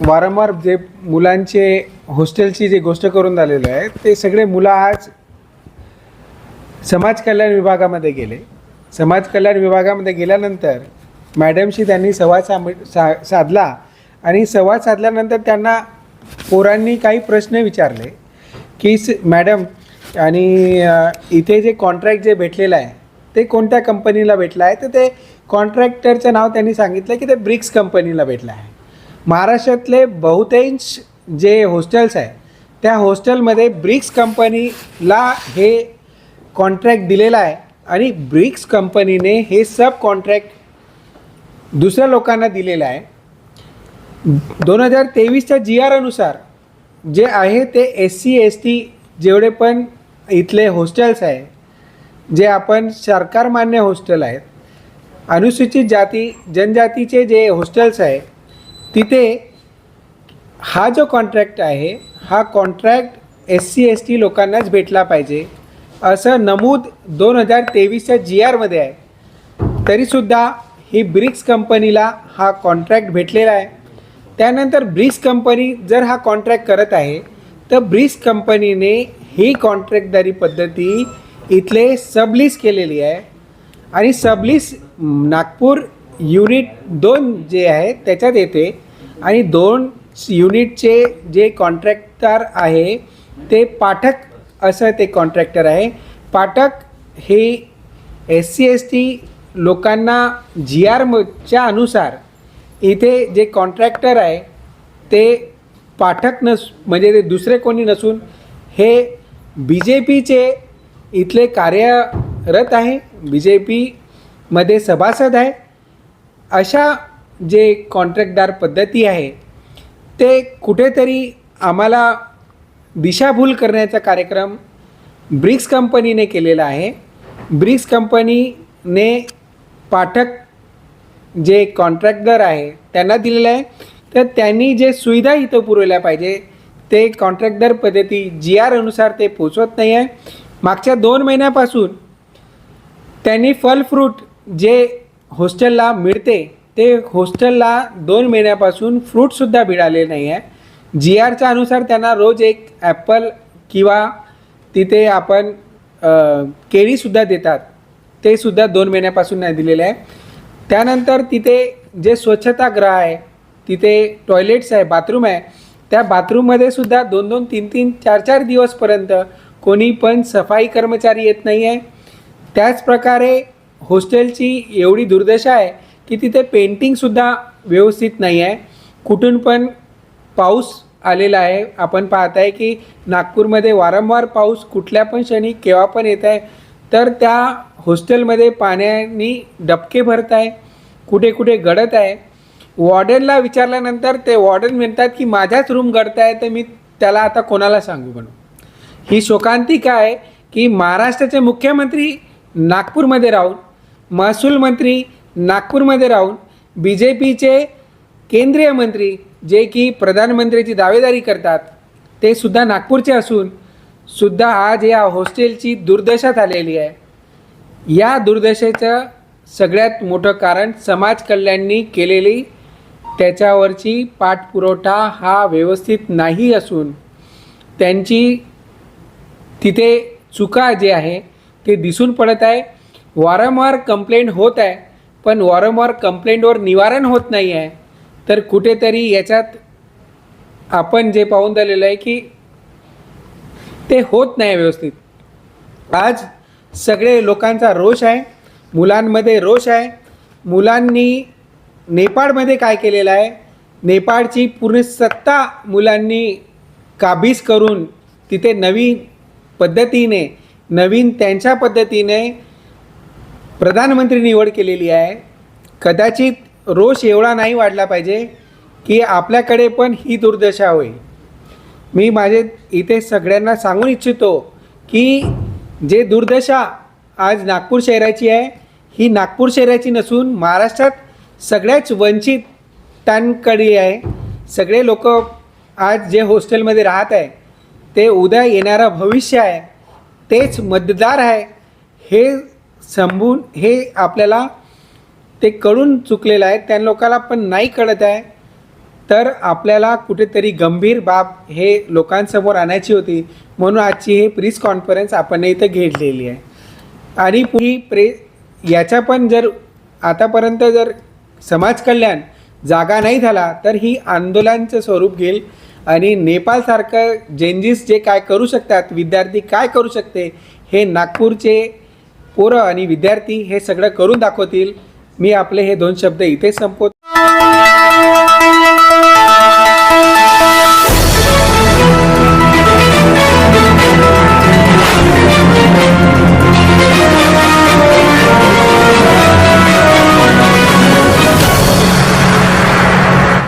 वारंवार जे मुलांचे हॉस्टेलची जी गोष्ट करून झालेलं आहे ते सगळे मुलं आज समाज कल्याण विभागामध्ये गेले. समाज कल्याण विभागामध्ये गेल्यानंतर मॅडमशी त्यांनी संवाद साम सा साधला आणि संवाद साधल्यानंतर त्यांना पोरांनी काही प्रश्न विचारले की स मॅडम आणि इथे जे कॉन्ट्रॅक्ट जे भेटलेलं आहे ते कोणत्या कंपनीला भेटलं आहे? तर ते कॉन्ट्रॅक्टरचं नाव त्यांनी सांगितलं की ते ब्रिक्स कंपनीला भेटलं आहे. महाराष्ट्रातले बहुतांश जे हॉस्टेल्स आहे त्या हॉस्टेलमध्ये ब्रिक्स कंपनीला हे कॉन्ट्रॅक्ट दिलेला आहे आणि ब्रिक्स कंपनीने हे सब कॉन्ट्रॅक्ट दुसऱ्या लोकांना दिलेलं आहे. दोन हजार तेवीसच्या जी आर अनुसार जे आहे ते एस सी एस टी जेवढे पण इथले हॉस्टेल्स आहे जे आपण सरकारमान्य हॉस्टेल आहेत अनुसूचित जाती जनजातीचे जे हॉस्टेल्स आहे तिथे हा जो कॉन्ट्रॅक्ट आहे हा contract S C S T लोकांनाच भेटला पाहिजे. असं नमूद दोन हजार तेवीसच्या जी आरमध्ये आहे. तरीसुद्धा ही ब्रिक्स कंपनीला हा कॉन्ट्रॅक्ट भेटलेला आहे. त्यानंतर ब्रिज कंपनी जर हा कॉन्ट्रॅक्ट करत आहे तर ब्रिज कंपनीने ही कॉन्ट्रॅक्टदारी पद्धती इथले सबलीस केलेली आहे. आणि सबलीस नागपूर युनिट दोन जे आहे त्याच्यात येते. आणि दोन युनिटचे जे कॉन्ट्रॅक्टर आहे ते पाठक असं ते कॉन्ट्रॅक्टर आहे. पाठक हे एस सी एस टी लोकांना जी आरच्या अनुसार इथे जे कॉन्ट्रॅक्टर आहे ते पाठक नस म्हणजे ते दुसरे कोणी नसून हे बी जे पीचे इथले कार्यरत आहे बी जे पीमध्ये सभासद आहे. अशा जे कॉन्ट्रॅक्टदार पद्धती आहे ते कुठेतरी आम्हाला दिशाभूल करण्याचा कार्यक्रम ब्रिक्स कंपनीने केलेला आहे. ब्रिक्स कंपनीने पाठक जे कॉन्ट्रॅक्टर आहे त्यांना दिलेलं आहे. तर त्यांनी जे सुविधा इथं पुरवल्या पाहिजे ते कॉन्ट्रॅक्टर पद्धती जी आर अनुसार ते पोचवत नाही आहे. मागच्या दोन महिन्यापासून त्यांनी फल फ्रूट जे हॉस्टेलला मिळते ते हॉस्टेलला दोन महिन्यापासून फ्रूटसुद्धा मिळाले नाही आहे. जी आरच्या अनुसार त्यांना रोज एक ॲपल किंवा तिथे आपण केळीसुद्धा देतात. ते सुद्धा दोन महिन्यापासून नाही दिलेले आहे. त्यानंतर तिथे जे स्वच्छतागृह आहे तिथे टॉयलेट्स आहे बाथरूम आहे त्या बाथरूममध्ये सुद्धा दोन दोन तीन तीन चार चार दिवसपर्यंत कोणी पण सफाई कर्मचारी येत नाही आहे त्याचप्रकारे हॉस्टेलची एवढी दुर्दशा आहे की तिथे पेंटिंगसुद्धा व्यवस्थित नाही आहे कुठून पण पाऊस आलेला आहे. आपण पाहत आहे की नागपूरमध्ये वारंवार पाऊस कुठल्या पण क्षणी केव्हा पण येत आहे. तर त्या हॉस्टेलमध्ये पाण्याने डबके भरत आहे कुठे कुठे गडत आहे. वॉर्डनला विचारल्यानंतर ते वॉर्डन म्हणतात की माझ्याच रूम गडत आहे तर मी त्याला आता कोणाला सांगू म्हणून. ही शोकांतिका आहे? की महाराष्ट्राचे मुख्यमंत्री नागपूरमध्ये राहून महसूल मंत्री नागपूरमध्ये राहून बी जे पीचे केंद्रीय मंत्री जे की प्रधानमंत्र्याची दावेदारी करतात ते सुद्धा नागपूरचे असून सुद्धा आज या हॉस्टेलची दुर्दशा झालेली आहे. या दुर्दशेचं सगळ्यात मोठं कारण समाज कल्याणनी केलेली त्याच्यावरची पाठपुरवठा हा व्यवस्थित नाही असून त्यांची तिथे चुका जे आहे ते दिसून पडत आहे. वारंवार कंप्लेंट होत आहे पण वारंवार कंप्लेंटवर निवारण होत नाही आहे. तर कुठेतरी याच्यात आपण जे पाहून झालेलं आहे की ते होत नाही व्यवस्थित. आज सगळे लोकांचा रोष आहे मुलांमध्ये रोष आहे. मुलांनी नेपाळमध्ये काय केलेलं आहे? नेपाळची पूर्ण सत्ता मुलांनी काबीज करून तिथे नवीन पद्धतीने नवीन त्यांच्या पद्धतीने प्रधानमंत्री निवड केलेली आहे. कदाचित रोष एवढा नाही वाढला पाहिजे की आपल्याकडे पण ही दुर्दशा होईल. मी माझे इथे सगळ्यांना सांगून इच्छितो की जे दुर्दशा आज नागपूर शहराची आहे ही नागपूर शहराची नसून महाराष्ट्रात सगळ्याच वंचितांकडे आहे. सगळे लोक आज जे हॉस्टेलमध्ये राहत आहे ते उद्या येणारं भविष्य आहे तेच मतदार आहे हे समजून हे आपल्याला ते कळून चुकलेलं आहे. त्या लोकांना पण नाही कळत आहे. तर आपल्याला कुठेतरी गंभीर बाब हे लोकांसमोर आणायची होती म्हणून आजची हे प्रेस कॉन्फरन्स आपण इथं घेतलेली आहे. आणि ही प्रे याच्या पण जर आतापर्यंत जर समाज कल्याण जागा नाही झाला तर ही आंदोलनाचं स्वरूप घेईल. आणि नेपाळसारखं जेंजीस जे काय करू शकतात विद्यार्थी काय करू शकते हे नागपूरचे पोरं आणि विद्यार्थी हे सगळं करून दाखवतील. मी आपले हे दोन शब्द इथे संपवतो.